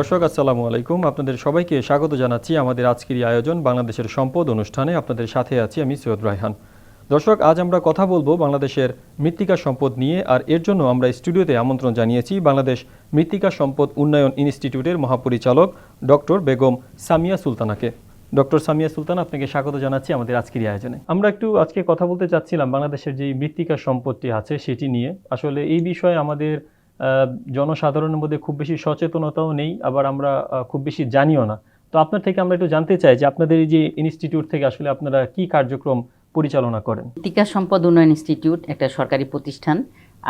দর্শক, আসসালামু আলাইকুম। আপনাদের সবাইকে স্বাগত জানাচ্ছি আমাদের আজকের এই আয়োজন বাংলাদেশের সম্পদ অনুষ্ঠানে। আপনাদের সাথে আছি আমি সৈয়দ রায়হান। দর্শক, আজ আমরা কথা বলব বাংলাদেশের মৃত্তিকা সম্পদ নিয়ে, আর এর জন্য আমরা স্টুডিওতে আমন্ত্রণ জানিয়েছি বাংলাদেশ মৃত্তিকা সম্পদ উন্নয়ন ইনস্টিটিউটের মহাপরিচালক ডক্টর বেগম সামিয়া সুলতানাকে। ডক্টর সামিয়া সুলতান, আপনাকে স্বাগত জানাচ্ছি আমাদের আজকের আয়োজনে। আমরা একটু আজকে কথা বলতে চাচ্ছিলাম বাংলাদেশের যে মৃত্তিকা সম্পদটি আছে সেটি নিয়ে। আসলে এই বিষয়ে আমাদের জনসাধারণের মধ্যে খুব বেশি সচেতনতাও নেই, আবার আমরা খুব বেশি জানিও না। তো আপনার থেকে আমরা একটু জানতে চাই যে আপনাদের এই যে ইনস্টিটিউট থেকে আসলে আপনারা কি কার্যক্রম পরিচালনা করেন? টিকা সম্পদ উন্নয়ন ইনস্টিটিউট একটা সরকারি প্রতিষ্ঠান।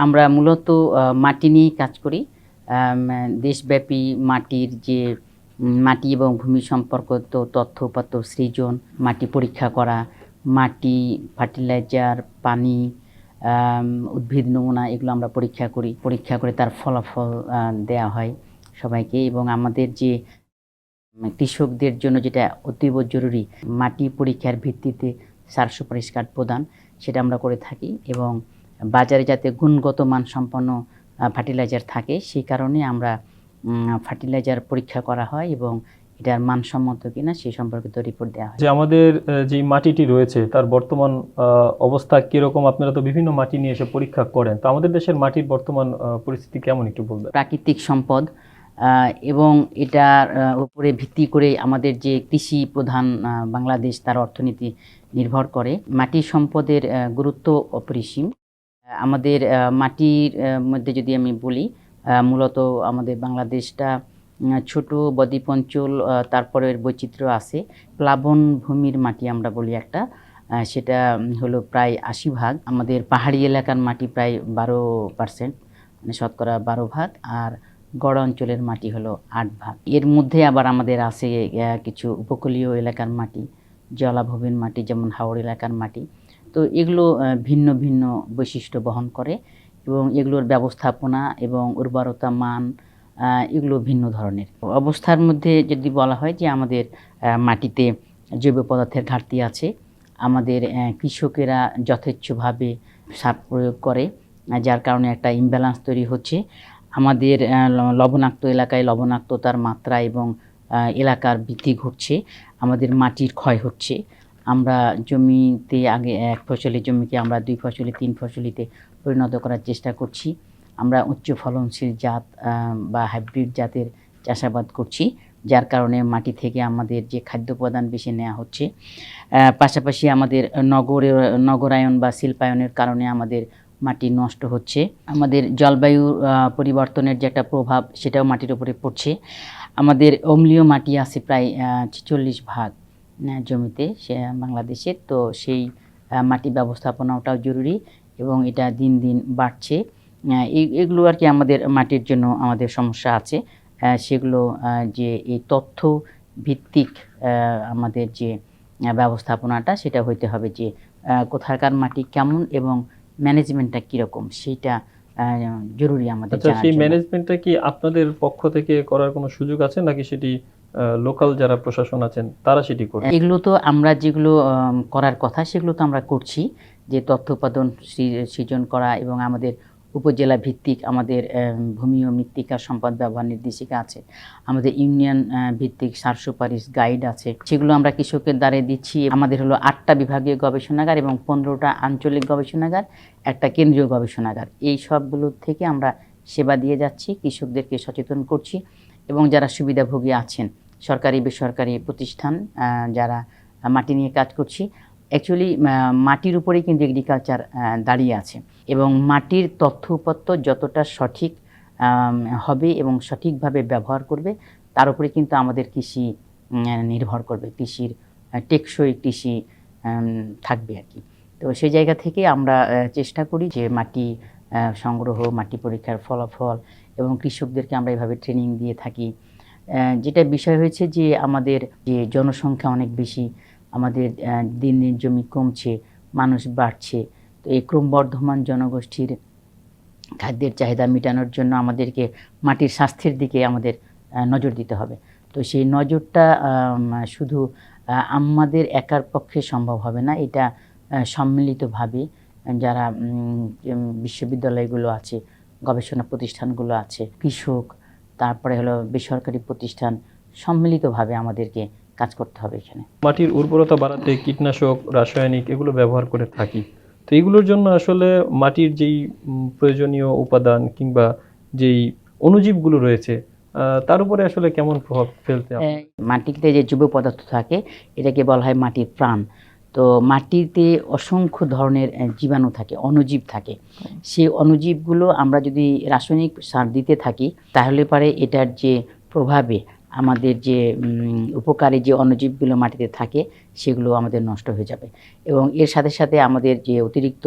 আমরা মূলত মাটি নিয়েই কাজ করি। দেশব্যাপী মাটির যে মাটি এবং ভূমি সম্পর্কিত তথ্য উপাত্ত সৃজন, মাটি পরীক্ষা করা, মাটি, ফার্টিলাইজার, পানি উদ্ভিদ নমুনা এগুলো আমরা পরীক্ষা করি। পরীক্ষা করে তার ফলাফল দেয়া হয় সবাইকে এবং আমাদের যে কৃষকদের জন্য যেটা অতীব জরুরি, মাটি পরীক্ষার ভিত্তিতে সার সুপারিশ কার্ড প্রদান, সেটা আমরা করে থাকি এবং বাজারে যাতে গুণগত মান সম্পন্ন ফার্টিলাইজার থাকে, সেই কারণে আমরা ফার্টিলাইজার পরীক্ষা করা হয় এবং এটার মানসম্মত কিনা সেই সম্পর্কিত রিপোর্ট দেওয়া হয় যে আমাদের যে মাটিটি রয়েছে তার বর্তমান অবস্থা কীরকম? আপনারা তো বিভিন্ন মাটি নিয়ে এসে পরীক্ষা করেন। তো আমাদের দেশের মাটির বর্তমান পরিস্থিতি কেমন একটু বলবেন? প্রাকৃতিক সম্পদ এবং এটার উপরে ভিত্তি করে আমাদের যে কৃষি প্রধান বাংলাদেশ তার অর্থনীতি নির্ভর করে। মাটি সম্পদের গুরুত্ব অপরিসীম। আমাদের মাটির মধ্যে যদি আমি বলি মূলত আমাদের বাংলাদেশটা ছোট বদ্বীপ অঞ্চল আহ, তারপরের বৈচিত্র্য আছে। প্লাবন ভূমির মাটি আমরা বলি একটা সেটা হলো প্রায় আশি ভাগ। আমাদের পাহাড়ি এলাকার মাটি প্রায় বারো পার্সেন্ট মানে শতকরা বারো ভাগ আর গড় অঞ্চলের মাটি হলো আট ভাগ। এর মধ্যে আবার আমাদের আছে কিছু উপকূলীয় এলাকার মাটি জলাভূমির মাটি যেমন হাওড় এলাকার মাটি। তো এগুলো ভিন্ন ভিন্ন বৈশিষ্ট্য বহন করে এবং এগুলোর ব্যবস্থাপনা এবং উর্বরতা মান এগুলো ভিন্ন ধরনের। অবস্থার মধ্যে যদি বলা হয় যে আমাদের মাটিতে জৈব পদার্থের ঘাটতি আছে, আমাদের কৃষকেরা যথেচ্ছভাবে সার প্রয়োগ করে, যার কারণে একটা ইমব্যালেন্স তৈরি হচ্ছে। আমাদের লবণাক্ত এলাকায় লবণাক্ততার মাত্রা এবং এলাকার বৃদ্ধি ঘটছে, আমাদের মাটির ক্ষয় হচ্ছে। আমরা জমিতে আগে এক ফসলের জমিকে আমরা দুই ফসলি, তিন ফসলিতে পরিণত করার চেষ্টা করছি। আমরা উচ্চ ফলনশীল জাত বা হাইব্রিড জাতের চাষাবাদ করছি, যার কারণে মাটি থেকে আমাদের যে খাদ্য উপাদান বেশি নেওয়া হচ্ছে পাশাপাশি আমাদের নগরের নগরায়ন বা শিল্পায়নের কারণে আমাদের মাটি নষ্ট হচ্ছে। আমাদের জলবায়ু পরিবর্তনের যে একটা প্রভাব, সেটাও মাটির উপরে পড়ছে। আমাদের অম্লীয় মাটি আছে প্রায় ছেচল্লিশ ভাগ জমিতে সে, বাংলাদেশের। তো সেই মাটি ব্যবস্থাপনাটাও জরুরি এবং এটা দিন দিন বাড়ছে। এগুলো আর কি আমাদের মাটির জন্য আমাদের সমস্যা আছে। সেগুলো যে এই তথ্য ভিত্তিক আমাদের যে ব্যবস্থাপনাটা সেটা হইতে হবে যে কোথাকার মাটি কেমন এবং ম্যানেজমেন্টটা কীরকম সেইটা আহ, জরুরি আমাদের আচ্ছা সেই ম্যানেজমেন্টটা কি আপনাদের পক্ষ থেকে করার কোনো সুযোগ আছে নাকি সেটি লোকাল যারা প্রশাসন আছেন তারা সেটি করবে? এগুলো তো আমরা যেগুলো করার কথা সেগুলো তো আমরা করছি। যে তথ্য উৎপাদন সৃজন করা এবং আমাদের উপজেলা ভিত্তিক আমাদের আম, ভূমি ও মৃত্তিকা সম্পদ ব্যবহার নির্দেশিকা আছে। আমাদের ইউনিয়ন ভিত্তিক সার সুপারিশ গাইড আছে। সেগুলো আমরা কৃষকের দ্বারে দিচ্ছি। আমাদের হলো আটটা বিভাগীয় গবেষণাগার এবং পনেরোটা আঞ্চলিক গবেষণাগার একটা কেন্দ্রীয় গবেষণাগার। এই সবগুলোর থেকে আমরা সেবা দিয়ে যাচ্ছি কৃষকদেরকে সচেতন করছি এবং যারা সুবিধাভোগী আছেন সরকারি বেসরকারি প্রতিষ্ঠান যারা মাটি নিয়ে কাজ করছি অ্যাকচুয়ালি মাটির উপরেই কিন্তু এগ্রিকালচার দাঁড়িয়ে আছে। এবং মাটির তথ্য উপাত্ত যতটা সঠিক হবে এবং সঠিকভাবে ব্যবহার করবে, তার উপরে কিন্তু আমাদের কৃষি নির্ভর করবে। কৃষির টেকসই কৃষি থাকবে আর কি। তো সেই জায়গা থেকে আমরা চেষ্টা করি যে মাটি সংগ্রহ, মাটি পরীক্ষার ফলাফল এবং কৃষকদেরকে আমরা এভাবে ট্রেনিং দিয়ে থাকি। যেটা বিষয় হয়েছে যে আমাদের যে জনসংখ্যা অনেক বেশি, আমাদের দিন দিন জমি কমছে, মানুষ বাড়ছে তো এই ক্রমবর্ধমান জনগোষ্ঠীর খাদ্যের চাহিদা মেটানোর জন্য আমাদেরকে মাটির স্বাস্থ্যের দিকে আমাদের নজর দিতে হবে। তো সেই নজরটা শুধু আমাদের একার পক্ষে সম্ভব হবে না, এটা সম্মিলিতভাবে যারা বিশ্ববিদ্যালয়গুলো আছে, গবেষণা প্রতিষ্ঠানগুলো আছে, কৃষক, তারপরে হলো বেসরকারি প্রতিষ্ঠান, সম্মিলিতভাবে আমাদেরকে কাজ করতে হবে এখানে। মাটির উর্বরতা বাড়াতে কীটনাশক, রাসায়নিক এগুলো ব্যবহার করে থাকি। তো এগুলোর জন্য আসলে মাটির যেই প্রয়োজনীয় উপাদান কিংবা যেই অণুজীবগুলো রয়েছে তার উপরে আসলে কেমন প্রভাব ফেলতে মাটিতে যে যুব পদার্থ থাকে, এটাকে বলা হয় মাটির প্রাণ। তো মাটিতে অসংখ্য ধরনের জীবাণু থাকে, অণুজীব থাকে। সেই অণুজীবগুলো আমরা যদি রাসায়নিক সার দিতে থাকি, তাহলে পারে এটার যে প্রভাবে আমাদের যে উপকারী যে অণুজীবগুলো মাটিতে থাকে, সেগুলো আমাদের নষ্ট হয়ে যাবে। এবং এর সাথে সাথে আমাদের যে অতিরিক্ত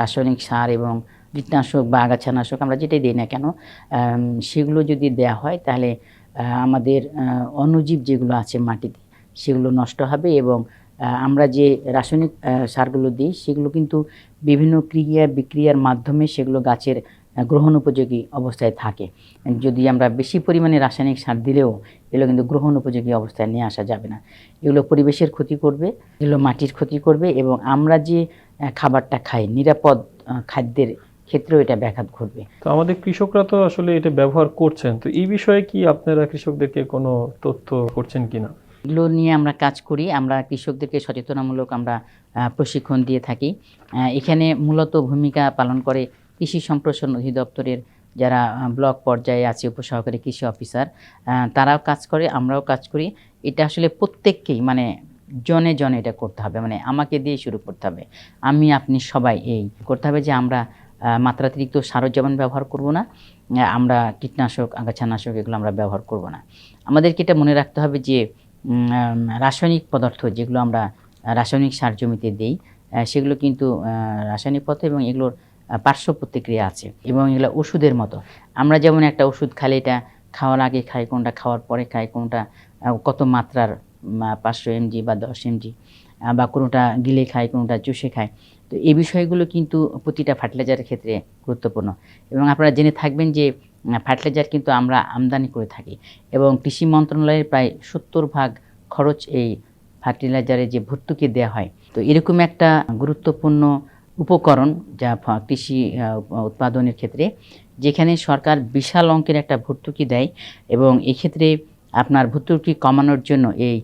রাসায়নিক সার এবং কীটনাশক বা আগাছানাশক আমরা যেটাই দিই না কেন সেগুলো যদি দেয়া হয়, তাহলে আমাদের অণুজীব যেগুলো আছে মাটিতে, সেগুলো নষ্ট হবে এবং আমরা যে রাসায়নিক সারগুলো দিই, সেগুলো কিন্তু বিভিন্ন ক্রিয়া বিক্রিয়ার মাধ্যমে সেগুলো গাছের গ্রহণ উপযোগী অবস্থায় থাকে। যদি আমরা বেশি পরিমাণে রাসায়নিক সার দিলেও এগুলো কিন্তু গ্রহণ উপযোগী অবস্থায় নিয়ে আসা যাবে না। এগুলো পরিবেশের ক্ষতি করবে এগুলো মাটির ক্ষতি করবে এবং আমরা যে খাবারটা খাই নিরাপদ খাদ্যের ক্ষেত্রেও এটা ব্যাঘাত ঘটবে। তো আমাদের কৃষকরা তো আসলে এটা ব্যবহার করছেন। তো এই বিষয়ে কি আপনারা কৃষকদেরকে কোনো তথ্য করছেন কিনা? এগুলো নিয়ে আমরা কাজ করি। আমরা কৃষকদেরকে সচেতনামূলক আমরা প্রশিক্ষণ দিয়ে থাকি। এখানে মূলত ভূমিকা পালন করে কৃষি সম্প্রসারণ অধিদপ্তরের যারা ব্লক পর্যায়ে আছে উপসহকারী কৃষি অফিসার তারাও কাজ করে, আমরাও কাজ করি। এটা আসলে প্রত্যেককেই মানে জনে জনে এটা করতে হবে মানে আমাকে দিয়ে শুরু করতে হবে। আমি, আপনি সবাই এই করতে হবে যে আমরা মাত্রাতিরিক্ত সারও যেমন ব্যবহার করব না আমরা কীটনাশক, আগাছানাশক এগুলো আমরা ব্যবহার করব না। আমাদেরকে এটা মনে রাখতে হবে যে রাসায়নিক পদার্থ যেগুলো আমরা, রাসায়নিক সার জমিতে দিই সেগুলো কিন্তু রাসায়নিক পদার্থ এবং এগুলোর পার্শ্ব প্রতিক্রিয়া আছে এবং এগুলো ওষুধের মতো। আমরা যেমন একটা ওষুধ খালে এটা খাওয়ার আগে খাই, কোনটা খাওয়ার পরে খাই, কোনটা কত মাত্রার পাঁচশো এমজি বা দশ এমজি বা কোনোটা গিলে খায় কোনোটা চুষে খায় তো এই বিষয়গুলো কিন্তু প্রতিটা ফার্টিলাইজারের ক্ষেত্রে গুরুত্বপূর্ণ। এবং আপনারা জেনে থাকবেন যে ফার্টিলাইজার কিন্তু আমরা আমদানি করে থাকি এবং কৃষি মন্ত্রণালয়ের প্রায় সত্তর ভাগ খরচ এই ফার্টিলাইজারে যে ভর্তুকি দেওয়া হয়। তো এরকম একটা গুরুত্বপূর্ণ উপকরণ যা কৃষি উৎপাদনের ক্ষেত্রে, যেখানে সরকার বিশাল অঙ্কের একটা ভর্তুকি দেয় এবং এক্ষেত্রে আপনার ভর্তুকি কমানোর জন্য এই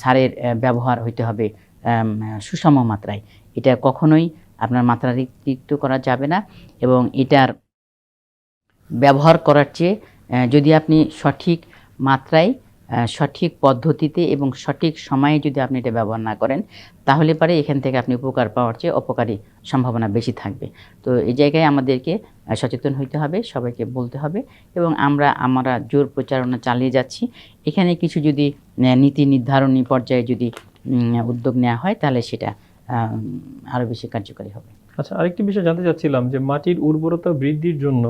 সারের ব্যবহার হইতে হবে সুষম মাত্রায়। এটা কখনোই আপনার মাত্রাতিরিক্ত করা যাবে না এবং এটার ব্যবহার করার চেয়ে যদি আপনি সঠিক মাত্রায় সঠিক পদ্ধতিতে এবং সঠিক সময়ে যদি আপনি এটা ব্যবহার না করেন, তাহলে পারে এখান থেকে আপনি উপকার পাওয়ার চেয়ে অপকারী সম্ভাবনা বেশি থাকবে। তো এই জায়গায় আমাদেরকে সচেতন হইতে হবে, সবাইকে বলতে হবে এবং আমরা আমরা জোর প্রচারণা চালিয়ে যাচ্ছি। এখানে কিছু যদি নীতি নির্ধারণী পর্যায়ে যদি উদ্যোগ নেওয়া হয়, তাহলে সেটা আরও বেশি কার্যকরী হবে। আচ্ছা আরেকটি বিষয় জানতে চাচ্ছিলাম যে মাটির উর্বরতা বৃদ্ধির জন্য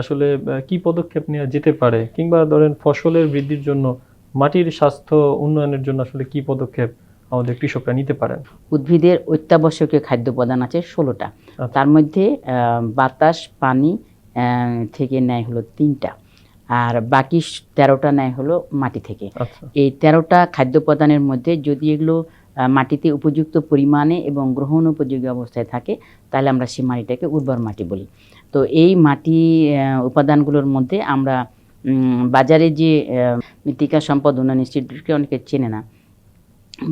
আসলে কি পদক্ষেপ নেওয়া যেতে পারে? কিংবা ধরেন ফসলের বৃদ্ধির জন্য মাটির স্বাস্থ্য উন্নয়নের জন্য আসলে কি পদক্ষেপ আমাদের কৃষকরা নিতে পারেন? উদ্ভিদের অত্যাবশ্যকীয় খাদ্য উপাদান আছে ষোলোটা। আচ্ছা। তার মধ্যে বাতাস পানি থেকে নেয় হলো তিনটা। আর বাকি তেরোটা নেয় হলো মাটি থেকে। আচ্ছা। এই তেরোটা খাদ্য উপাদানের মধ্যে যদি এগুলো মাটিতে উপযুক্ত পরিমাণে এবং গ্রহণ উপযোগী অবস্থায় থাকে তাহলে আমরা সেই মাটিটাকে উর্বর মাটি বলি। তো এই মাটি উপাদানগুলোর মধ্যে আমরা বাজারে যে মৃত্তিকা সম্পদ উন্নয়ন ইনস্টিটিউটকে অনেকে চেনে না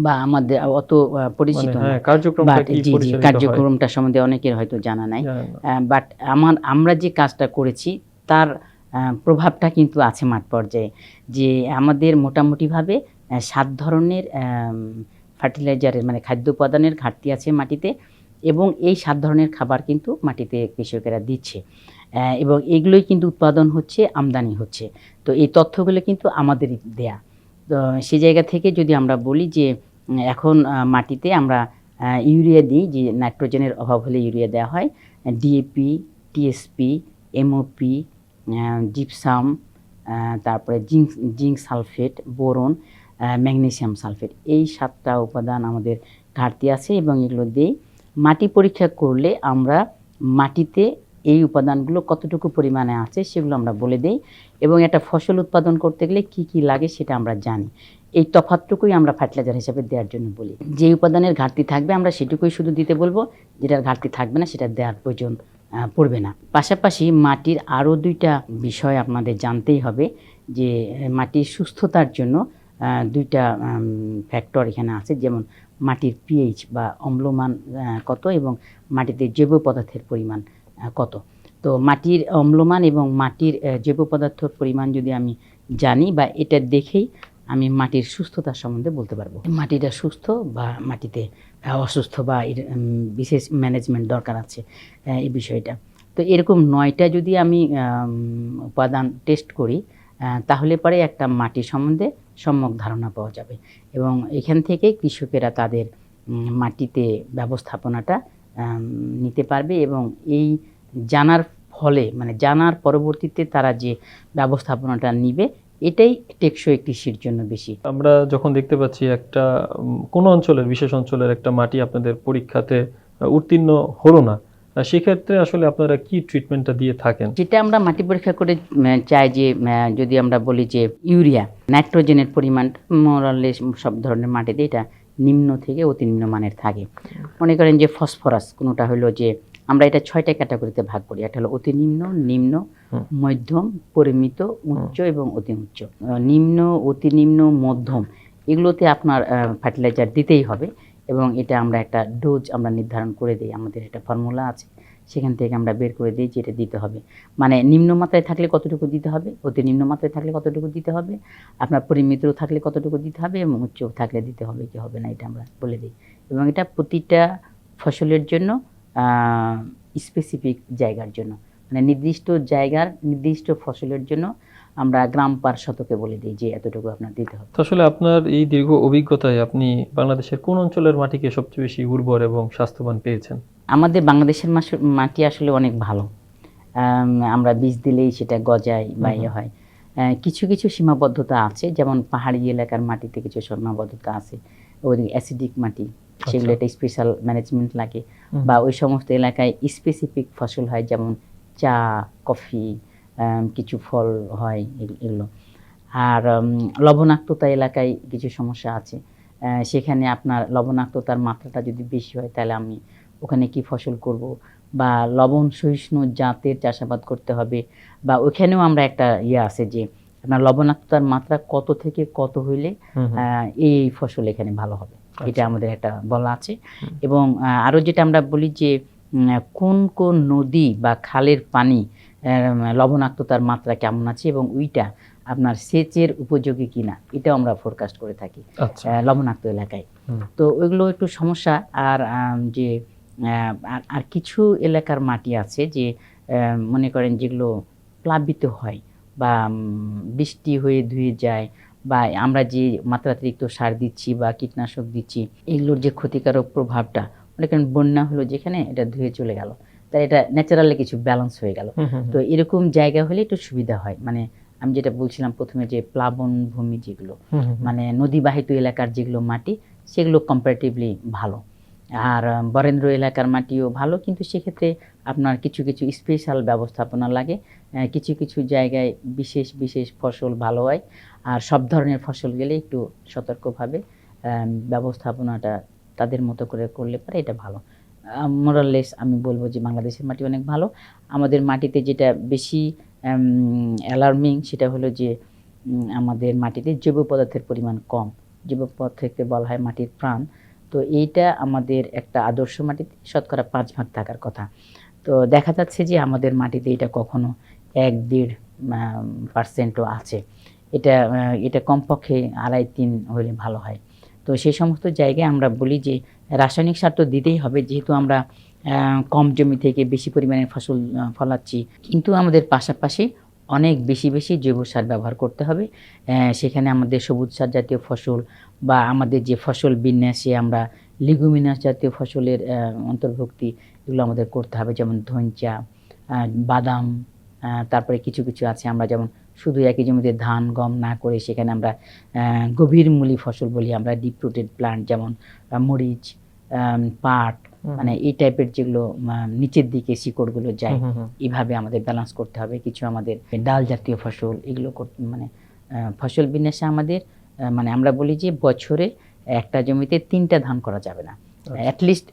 বা আমাদের অত পরিচিত মানে হ্যাঁ কার্যক্রমটা সম্বন্ধে অনেকের হয়তো জানা নাই। বাট আমার আমরা যে কাজটা করেছি তার প্রভাবটা কিন্তু আছে মাঠ পর্যায়ে। যে আমাদের মোটামুটিভাবে সাত ধরনের ফার্টিলাইজারের মানে খাদ্য উপাদানের ঘাটতি আছে মাটিতে এবং এই সাত ধরনের খাবার কিন্তু মাটিতে কৃষকেরা দিচ্ছে। এবং এগুলোই কিন্তু উৎপাদন হচ্ছে, আমদানি হচ্ছে। তো এই তথ্যগুলো কিন্তু আমাদেরই দেয়া। তো সে জায়গা থেকে যদি আমরা বলি যে এখন মাটিতে আমরা ইউরিয়া দিই, যে নাইট্রোজেনের অভাব হলে ইউরিয়া দেওয়া হয়, ডিএপি, টিএসপি, এমওপি জিপসাম তারপরে zinc zinc sulphate, boron magnesium sulphate. এই সাতটা উপাদান আমাদের ঘাটতি আছে এবং এগুলো দিই মাটি পরীক্ষা করলে আমরা মাটিতে এই উপাদানগুলো কতটুকু পরিমাণে আছে সেগুলো আমরা বলে দেই এবং একটা ফসল উৎপাদন করতে গেলে কি কি লাগে সেটা আমরা জানি। এই তফাতটুকুই আমরা ফার্টিলাইজার হিসেবে দেওয়ার জন্য বলি। যে উপাদানের ঘাটতি থাকবে আমরা সেটুকুই শুধু দিতে বলব, যেটার ঘাটতি থাকবে না সেটা দেওয়ার প্রয়োজন পড়বে না। পাশাপাশি মাটির আরও দুইটা বিষয় আপনাদের জানতেই হবে যে মাটির সুস্থতার জন্য দুইটা ফ্যাক্টর এখানে আছে, যেমন মাটির পিএইচ বা অম্লমান কত এবং মাটিতে জৈব পদার্থের পরিমাণ। কত? তো মাটির অম্লমান এবং মাটির জৈব পদার্থের পরিমাণ যদি আমি জানি বা এটা দেখেই আমি মাটির সুস্থতা সম্বন্ধে বলতে পারব। মাটিটা সুস্থ বা মাটিতে অসুস্থ বা এর বিশেষ ম্যানেজমেন্ট দরকার আছে এই বিষয়টা। তো এরকম নয়টা যদি আমি উপাদান টেস্ট করি তাহলে পরে একটা মাটি সম্বন্ধে সম্যক ধারণা পাওয়া যাবে। এবং এখান থেকে কৃষকেরা তাদের মাটিতে ব্যবস্থাপনাটা নিতে পারবে এবং এই জানার ফলে মানে জানার পরবর্তীতে তারা যে ব্যবস্থাপনাটা নিবে এটাই টেকসই কৃষির জন্য বেশি। আমরা যখন দেখতে পাচ্ছি একটা কোনো অঞ্চলের বিশেষ অঞ্চলের একটা মাটি আপনাদের পরীক্ষাতে উত্তীর্ণ হলো না সেক্ষেত্রে আসলে আপনারা কি ট্রিটমেন্টটা দিয়ে থাকেন? যেটা আমরা মাটি পরীক্ষা করে চাই যে যদি আমরা বলি যে ইউরিয়া নাইট্রোজেনের পরিমাণ মোরালে সব ধরনের মাটিতে এটা নিম্ন থেকে অতি নিম্ন মানের থাকে। মনে করেন যে ফসফরাস কোনোটা হলো যে আমরা এটা ছয়টা ক্যাটাগরিতে ভাগ করি। একটা হলো অতি নিম্ন নিম্ন মধ্যম পরিমিত উচ্চ এবং অতি উচ্চ। নিম্ন অতি নিম্ন মধ্যম এগুলোতে আপনার ফার্টিলাইজার দিতেই হবে এবং এটা আমরা একটা ডোজ আমরা নির্ধারণ করে দিই। আমাদের একটা ফর্মুলা আছে। সেখান থেকে আমরা বের করে দিই যে এটা দিতে হবে। মানে নিম্নমাত্রায় থাকলে কতটুকু দিতে হবে, অতি নিম্নমাত্রায় থাকলে কতটুকু দিতে হবে, আপনার পরিমিত থাকলে কতটুকু দিতে হবে এবং উচ্চ থাকলে দিতে হবে কি হবে না, এটা আমরা বলে দিই। এবং এটা প্রতিটা ফসলের জন্য স্পেসিফিক জায়গার জন্য। মানে নির্দিষ্ট জায়গার, নির্দিষ্ট ফসলের জন্য আমরা গ্রাম পার শতকে বলে দিই যে এতটুকু আপনার দিতে হবে। আসলে আপনার এই দীর্ঘ অভিজ্ঞতায় আপনি বাংলাদেশের কোন অঞ্চলের মাটিকে সবচেয়ে বেশি উর্বর এবং স্বাস্থ্যবান পেয়েছেন? আমাদের বাংলাদেশের মাটি আসলে অনেক ভালো। আমরা বীজ দিলেই সেটা গজায় বা ইয়ে হয়। কিছু কিছু সীমাবদ্ধতা আছে যেমন পাহাড়ি এলাকার মাটিতে কিছু সীমাবদ্ধতা আছে ওই অ্যাসিডিক মাটি সেগুলো একটা স্পেশাল ম্যানেজমেন্ট লাগে। বা ওই সমস্ত এলাকায় স্পেসিফিক ফসল হয় যেমন চা কফি কিছু ফল হয় এগুলো। আর লবণাক্ততা এলাকায় কিছু সমস্যা আছে। সেখানে আপনার লবণাক্ততার মাত্রাটা যদি বেশি হয় তাহলে আমি ওখানে কি ফসল করব? বা লবণ সহিষ্ণু জাতের চাষাবাদ করতে হবে। বা ওখানেও আমরা একটা ইয়ে আছে যে আপনার লবণাক্ততার মাত্রা কত থেকে কত হইলে এই ফসল এখানে ভালো হবে। এটা আমাদের একটা বলা আছে। এবং আহ, আরও যেটা আমরা বলি যে কোন কোন নদী বা খালের পানি লবণাক্ততার মাত্রা কেমন আছে এবং ওইটা আপনার সেচের উপযোগী কিনা এটাও আমরা ফোরকাস্ট করে থাকি আচ্ছা। লবণাক্ত এলাকায়। তো ওইগুলো একটু সমস্যা। আর যে আর- আর কিছু এলাকার মাটি আছে যে মনে করেন যেগুলো প্লাবিত হয় বা বৃষ্টি হয়ে ধুয়ে যায় বা আমরা যে মাত্রাতিরিক্ত সার দিচ্ছি বা কীটনাশক দিচ্ছি এগুলোর যে ক্ষতিকারক প্রভাবটা মনে করেন বন্যা হলো যেখানে এটা ধুয়ে চলে গেল। তাই এটা ন্যাচারালি কিছু ব্যালেন্স হয়ে গেল। তো এরকম জায়গা হলে একটু সুবিধা হয়। মানে আমি যেটা বলছিলাম প্রথমে যে প্লাবন ভূমি যেগুলো। মানে নদীবাহিত এলাকার যেগুলো মাটি সেগুলো কম্পারেটিভলি ভালো। আর বরেন্দ্র এলাকার মাটিও ভালো, কিন্তু সেক্ষেত্রে আপনার কিছু কিছু স্পেশাল ব্যবস্থাপনা লাগে। কিছু কিছু জায়গায় বিশেষ বিশেষ ফসল ভালো হয়। আর সব ধরনের ফসল গেলে একটু সতর্কভাবে ব্যবস্থাপনাটা তাদের মতো করে করলে পারে এটা ভালো। মোরাললেস আমি বলব যে বাংলাদেশের মাটি অনেক ভালো। আমাদের মাটিতে যেটা বেশি অ্যালার্মিং সেটা হলো যে আমাদের মাটিতে জৈব পদার্থের পরিমাণ কম। জৈব পদার্থকে বলা হয় মাটির প্রাণ। তো এইটা আমাদের একটা আদর্শ মাটিতে, শতকরা পাঁচ ভাগ থাকার কথা। তো দেখা যাচ্ছে যে আমাদের মাটিতে এটা কখনো এক দেড় পার্সেন্টও আছে। এটা এটা কমপক্ষে আড়াই তিন হলে ভালো হয়। তো সেই সমস্ত জায়গায় আমরা বলি যে রাসায়নিক সার তো দিতেই হবে, যেহেতু আমরা কম জমি থেকে বেশি পরিমাণে ফসল ফলাচ্ছি। কিন্তু আমাদের পাশাপাশি অনেক বেশি বেশি জৈব সার ব্যবহার করতে হবে। সেখানে আমাদের সবুজ সার জাতীয় ফসল বা আমাদের যে ফসল বিন্যাসে আমরা লিগুমিনাস জাতীয় ফসলের অন্তর্ভুক্তি এগুলো আমাদের করতে হবে। যেমন ধঞ্চা বাদাম তারপরে কিছু কিছু আছে আমরা যেমন শুধু একই জমিতে ধান গম না করে সেখানে আমরা আহ, গভীরমূলী ফসল বলি আমরা ডিপ রুটেড প্লান্ট যেমন মরিচ পাট মানে এই টাইপের যেগুলো নিচের দিকে শিকড়গুলো যায়। এইভাবে আমাদের ব্যালেন্স করতে হবে। কিছু আমাদের ডাল জাতীয় ফসল এগুলো মানে ফসল বিন্যাসে আমাদের মানে আমরা বলি যে বছরে একটা জমিতে তিনটা ধান করা যাবে না। অ্যাটলিস্ট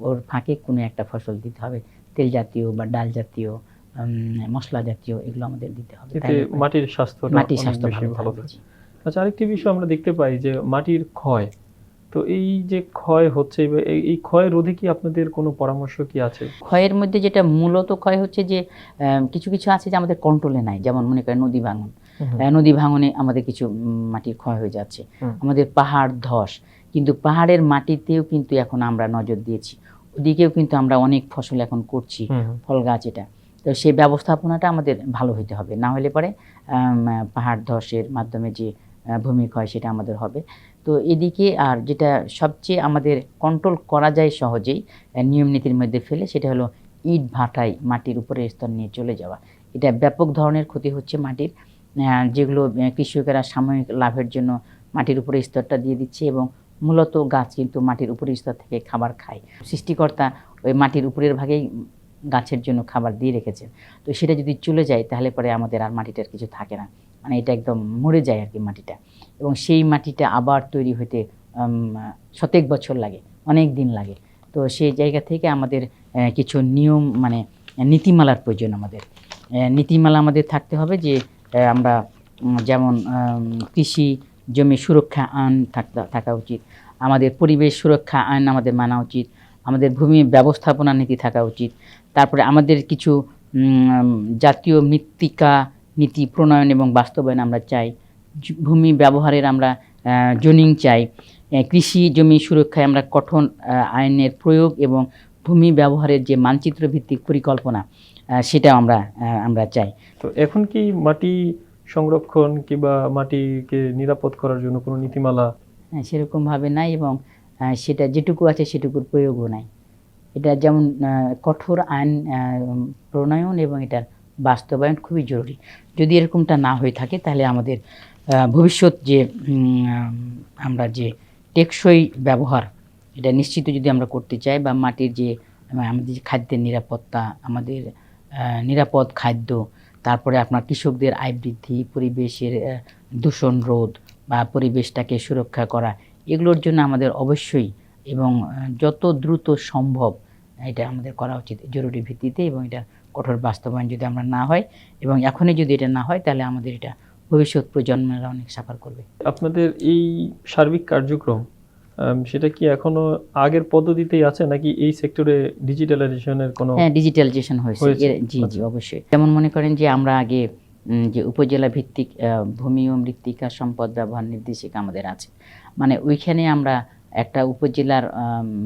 ওর ফাঁকে কোনো একটা ফসল দিতে হবে। তেল জাতীয় বা ডাল জাতীয় মশলা জাতীয় এগুলো আমাদের দিতে হবে। মাটির স্বাস্থ্য মাটির স্বাস্থ্য ভালো থাকে। আচ্ছা আরেকটি বিষয় আমরা দেখতে পাই যে মাটির ক্ষয়। তো এই যে ক্ষয় হচ্ছে এই- ক্ষয় রোধে কি আপনাদের কোনো পরামর্শ কি আছে? ক্ষয়ের মধ্যে যেটা মূলত ক্ষয় হচ্ছে যে আহ, কিছু কিছু আছে যে আমাদের কন্ট্রোলে নাই। যেমন মনে করেন নদী ভাঙন। নদী ভাঙনে আমাদের কিছু মাটির ক্ষয় হয়ে যাচ্ছে। আমাদের পাহাড় ধস কিন্তু পাহাড়ের মাটিতেও কিন্তু এখন আমরা নজর দিয়েছি। ওদিকেও কিন্তু আমরা অনেক ফসল এখন করছি। ফল গাছ এটা। তো সেই ব্যবস্থাপনাটা আমাদের ভালো হইতে হবে। না হলে পরে পাহাড় ধসের মাধ্যমে যে ভূমিক্ষয় সেটা আমাদের হবে। তো এদিকে আর যেটা সবচেয়ে আমাদের কন্ট্রোল করা যায় সহজেই নিয়ম নীতির মধ্যে ফেলে সেটা হলো ইট ভাটাই মাটির উপরের স্তর নিয়ে চলে যাওয়া। এটা ব্যাপক ধরনের ক্ষতি হচ্ছে মাটির। যেগুলো কৃষকেরা সাময়িক লাভের জন্য মাটির উপরে স্তরটা দিয়ে দিচ্ছে এবং মূলত গাছ কিন্তু মাটির উপরের স্তর থেকে খাবার খায়। সৃষ্টিকর্তা ওই মাটির উপরের ভাগেই গাছের জন্য খাবার দিয়ে রেখেছেন। তো সেটা যদি চলে যায়, তাহলে পরে আমাদের আর মাটিটার কিছু থাকে না। মানে এটা একদম মরে যায় আর কি মাটিটা। এবং সেই মাটিটা আবার তৈরি হতে শতেক বছর লাগে, অনেক দিন লাগে। তো সেই জায়গা থেকে আমাদের কিছু নিয়ম মানে নীতিমালার প্রয়োজন আমাদের। নীতিমালা আমাদের থাকতে হবে যে আমরা যেমন কৃষি, জমি সুরক্ষা আইন থাকতে, থাকা উচিত। আমাদের পরিবেশ সুরক্ষা আইন আমাদের মানা উচিত। আমাদের ভূমি ব্যবস্থাপনা নীতি থাকা উচিত। তারপরে আমাদের কিছু জাতীয় মৃত্তিকা নীতি প্রণয়ন এবং বাস্তবায়ন আমরা চাই। ভূমি ব্যবহারের আমরা জোনিং চাই। কৃষি, জমি সুরক্ষায় আমরা কঠোর আইনের প্রয়োগ এবং ভূমি ব্যবহারের যে মানচিত্র ভিত্তিক পরিকল্পনা সেটাও আমরা আমরা চাই। তো এখন কি মাটি সংরক্ষণ কিংবা মাটিকে নিরাপদ করার জন্য কোনো নীতিমালা? হ্যাঁ, সেরকমভাবে নাই এবং সেটা যেটুকু আছে সেটুকুর প্রয়োগও নাই। এটা যেমন কঠোর আইন প্রণয়ন এবং এটার বাস্তবায়ন খুবই জরুরি। যদি এরকমটা না হয়ে থাকে তাহলে আমাদের ভবিষ্যৎ যে আমরা যে টেকসই ব্যবহার এটা নিশ্চিত যদি আমরা করতে চাই বা মাটির যে আমাদের যে খাদ্যের নিরাপত্তা আমাদের নিরাপদ খাদ্য, তারপরে আপনার কৃষকদের আয় বৃদ্ধি, পরিবেশের দূষণ রোধ বা পরিবেশটাকে সুরক্ষা করা, এগুলোর জন্য আমাদের অবশ্যই এবং যত দ্রুত সম্ভব এটা আমাদের করা উচিত জরুরি ভিত্তিতে এবং এটা কঠোর বাস্তবায়ন যদি আমরা না হয় এবং এখনই যদি এটা না হয় তাহলে আমাদের এটা ভবিষ্যৎ প্রজন্মেরা অনেক সাফার করবে। আপনাদের এই সার্বিক কার্যক্রম সেটা কি এখনও আগের পদ্ধতিতেই আছে নাকি এই সেক্টরে ডিজিটালাইজেশনের কোনো হ্যাঁ ডিজিটালাইজেশন হয়েছে। জি জি অবশ্যই। যেমন মনে করেন যে আমরা আগে যে উপজেলা ভিত্তিক ভূমি ও মৃত্তিকা সম্পদ ব্যবহার নির্দেশিকা আমাদের আছে। মানে ওইখানে আমরা একটা উপজেলার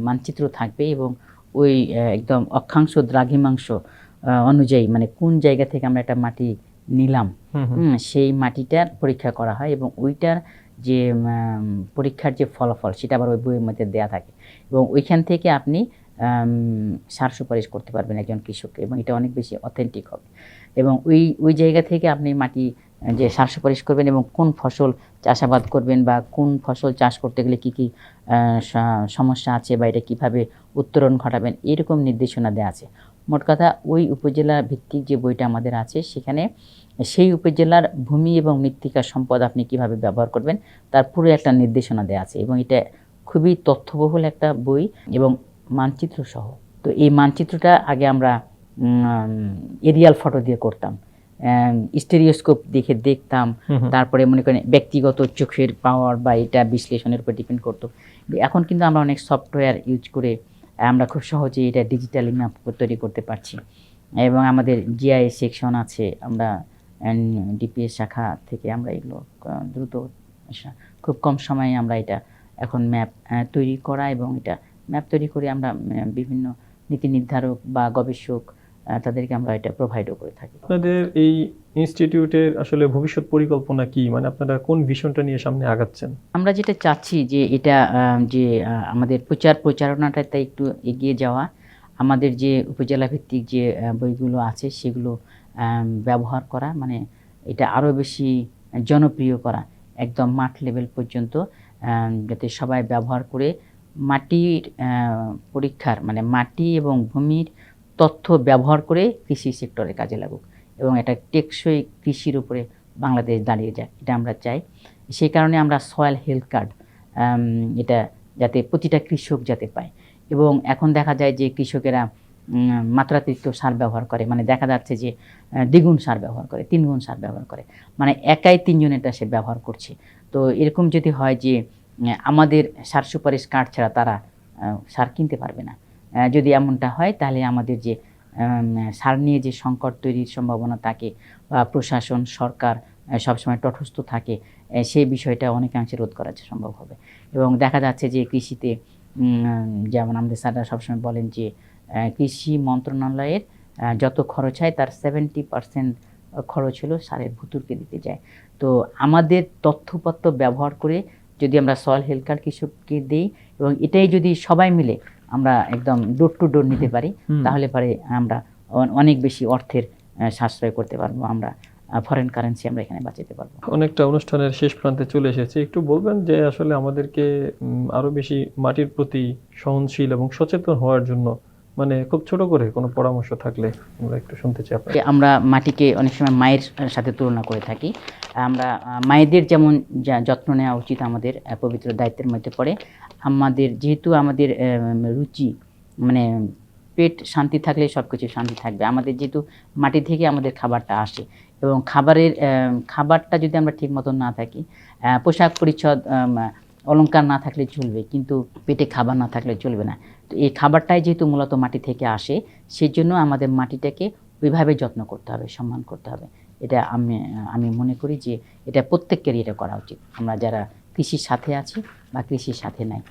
মানচিত্র থাকবে এবং ওই একদম অক্ষাংশ দ্রাঘিমাংশ অনুযায়ী মানে কোন জায়গা থেকে আমরা একটা মাটি নিলাম সেই মাটিটার পরীক্ষা করা হয় এবং ওইটার যে পরীক্ষার যে ফলাফল সেটা আবার ওই বইয়ের মধ্যে দেয়া থাকে। এবং ওইখান থেকে আপনি সার সুপারিশ করতে পারবেন একজন কৃষককে এবং এটা অনেক বেশি অথেন্টিক হবে। এবং ওই ওই জায়গা থেকে আপনি মাটি, যে সার সুপারিশ করবেন এবং কোন ফসল চাষাবাদ করবেন বা কোন ফসল চাষ করতে গেলে কী কী সমস্যা আছে বা এটা কীভাবে উত্তরণ ঘটাবেন, এরকম নির্দেশনা দেওয়া আছে। মোট কথা ওই উপজেলা ভিত্তিক যে বইটা আমাদের আছে সেখানে সেই উপজেলার ভূমি এবং মৃত্তিকা সম্পদ আপনি কীভাবে ব্যবহার করবেন তার পুরো একটা নির্দেশনা দেওয়া আছে এবং এটা খুবই তথ্যবহুল একটা বই এবং মানচিত্র সহ তো এই মানচিত্রটা আগে আমরা এরিয়াল ফটো দিয়ে করতাম স্টেরিওস্কোপ দেখে দেখতাম। তারপরে মনে করেন ব্যক্তিগত চোখের পাওয়ার বা এটা বিশ্লেষণের উপর ডিপেন্ড করতো এখন কিন্তু আমরা অনেক সফটওয়্যার ইউজ করে আমরা খুব সহজেই এটা ডিজিটালি ম্যাপ তৈরি করতে পারছি। এবং আমাদের জিআই সেকশন আছে, আমরা ডিপিএস শাখা থেকে আমরা এগুলো দ্রুত খুব কম সময়ে আমরা এটা এখন ম্যাপ তৈরি করা এবং এটা ম্যাপ তৈরি করে আমরা বিভিন্ন নীতি নির্ধারক বা গবেষক তাদেরকে আমরা এটা প্রোভাইডও করে থাকি। আপনাদের এই ইনস্টিটিউটের আসলে ভবিষ্যৎ পরিকল্পনা কি? মানে আপনারা কোন ভিশনটা নিয়ে সামনে আগাচ্ছেন? আমরা যেটা চাচ্ছি যে এটা যে আমাদের প্রচার প্রচারণাটাতে একটু এগিয়ে যাওয়া আমাদের যে উপজেলা ভিত্তিক যে বইগুলো আছে সেগুলো ব্যবহার করা মানে এটা আরও বেশি জনপ্রিয় করা একদম মাঠ লেভেল পর্যন্ত যাতে সবাই ব্যবহার করে মাটির পরীক্ষার মানে মাটি এবং ভূমির তথ্য ব্যবহার করে কৃষি সেক্টরে কাজে লাগুক এবং এটা টেকসই কৃষির উপরে বাংলাদেশ দাঁড়িয়ে যায় এটা আমরা চাই। সেই কারণে আমরা সয়েল হেলথ কার্ড এটা যাতে প্রতিটা কৃষক যাতে পায়। এবং এখন দেখা যায় যে কৃষকেরা মাত্রাতিরিক্ত সার ব্যবহার করে মানে দেখা যাচ্ছে যে দ্বিগুণ সার ব্যবহার করে, তিনগুণ সার ব্যবহার করে। মানে একাই তিনজন এটা সে ব্যবহার করছে। তো এরকম যদি হয় যে আমাদের সার সুপারিশ কার্ড ছাড়া তারা সার কিনতে পারবে না যদি এমনটা হয়, তাহলে আমাদের যে সার নিয়ে যে সংকট তৈরির সম্ভাবনা থাকে বা প্রশাসন, সরকার সবসময় তটস্থ থাকে সেই বিষয়টা অনেকাংশে রোধ করা সম্ভব হবে। এবং দেখা যাচ্ছে যে কৃষিতে যেমন আমাদের স্যাররা সবসময় বলেন যে কৃষি মন্ত্রণালয়ের যত খরচ হয়, তার সেভেন্টি পার্সেন্ট খরচ হলো সারের ভুতুরকে দিতে যায়। তো আমাদের তথ্যপত্র ব্যবহার করে যদি আমরা সয়েল হেলথ কার্ড কৃষককে দিই, এবং এটাই যদি সবাই মিলে আমরা একদম ডোর টু ডোর নিতে পারি তাহলে পরে আমরা অনেক বেশি অর্থের সাশ্রয় করতে পারব আমরা ফরেন কারেন্সি আমরা এখানে বাঁচাতে পারব। অনেকটা অনুষ্ঠানের শেষ প্রান্তে চলে এসেছে। একটু বলবেন যে আসলে আমাদেরকে উম, আরও বেশি মাটির প্রতি সহনশীল এবং সচেতন হওয়ার জন্য মানে খুব ছোট করে কোনো পরামর্শ থাকলে আমরা একটু শুনতে চাই আমরা মাটিকে অনেক সময় মায়ের সাথে তুলনা করে থাকি। আমরা মায়েদের যেমন যা- যত্ন নেওয়া উচিত আমাদের পবিত্র দায়িত্বের মধ্যে পড়ে আমাদের যেহেতু আমাদের রুচি মানে পেট শান্তি থাকলে সব কিছু শান্তি থাকবে। আমাদের যেহেতু মাটি থেকে আমাদের খাবারটা আসে এবং খাবারের খাবারটা যদি আমরা ঠিক মতন না থাকি পোশাক পরিচ্ছদ আম, অলংকার না থাকলে চলবে কিন্তু পেটে খাবার না থাকলে চলবে না। তো এই খাবারটাই যেহেতু মূলত মাটি থেকে আসে সেই জন্য আমাদের মাটিটাকে ওইভাবে যত্ন করতে হবে সম্মান করতে হবে। এটা আমি আমি মনে করি যে এটা প্রত্যেকেরই এটা করা উচিত। আমরা যারা কৃষির সাথে আছি বা কৃষির সাথে নাই।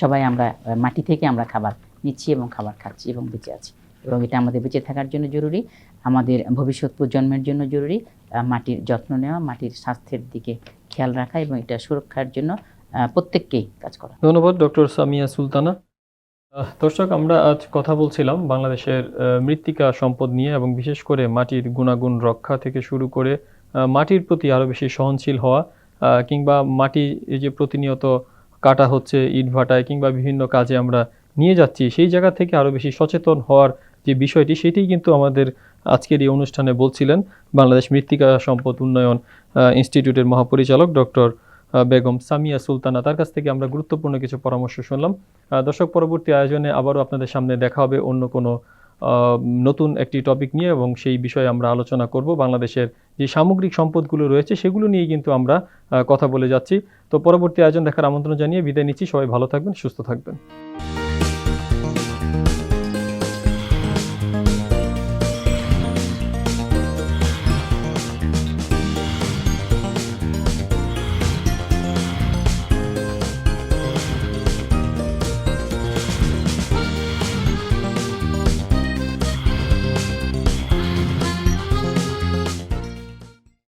সবাই আমরা মাটি থেকে আমরা খাবার নিচ্ছি এবং খাবার খাচ্ছি এবং বেঁচে আছি। এবং এটা আমাদের বেঁচে থাকার জন্য জরুরি, আমাদের ভবিষ্যৎ প্রজন্মের জন্য জরুরি মাটির যত্ন নেওয়া, মাটির স্বাস্থ্যের দিকে খেয়াল রাখা এবং এটা সুরক্ষার জন্য প্রত্যেককেই কাজ করা। ধন্যবাদ, ডক্টর সামিয়া সুলতানা। দর্শক, আমরা আজ কথা বলছিলাম বাংলাদেশের মৃত্তিকা সম্পদ নিয়ে এবং বিশেষ করে মাটির গুণাগুণ রক্ষা থেকে শুরু করে মাটির প্রতি আরও বেশি সহনশীল হওয়া কিংবা মাটি এই যে প্রতিনিয়ত কাটা হচ্ছে ইট ভাটায় কিংবা বিভিন্ন কাজে আমরা নিয়ে যাচ্ছি, সেই জায়গা থেকে আরও বেশি সচেতন হওয়ার যে বিষয়টি সেটি কিন্তু আমাদের আজকের এই অনুষ্ঠানে বলছিলেন বাংলাদেশ মৃত্তিকা সম্পদ উন্নয়ন ইনস্টিটিউটের মহাপরিচালক ডক্টর বেগম সামিয়া সুলতানা। তার কাছ থেকে আমরা গুরুত্বপূর্ণ কিছু পরামর্শ শুনলাম। দর্শক, পরবর্তী আয়োজনে আবারও আপনাদের সামনে দেখা হবে অন্য কোনো নতুন একটি টপিক নিয়ে এবং সেই বিষয়ে আমরা আলোচনা করব। বাংলাদেশের যে সামগ্রিক সম্পদগুলো রয়েছে সেগুলো নিয়ে কিন্তু আমরা কথা বলে যাচ্ছি। তো পরবর্তী আয়োজন দেখার আমন্ত্রণ জানিয়ে বিদায় নিচ্ছি। সবাই ভালো থাকবেন, সুস্থ থাকবেন।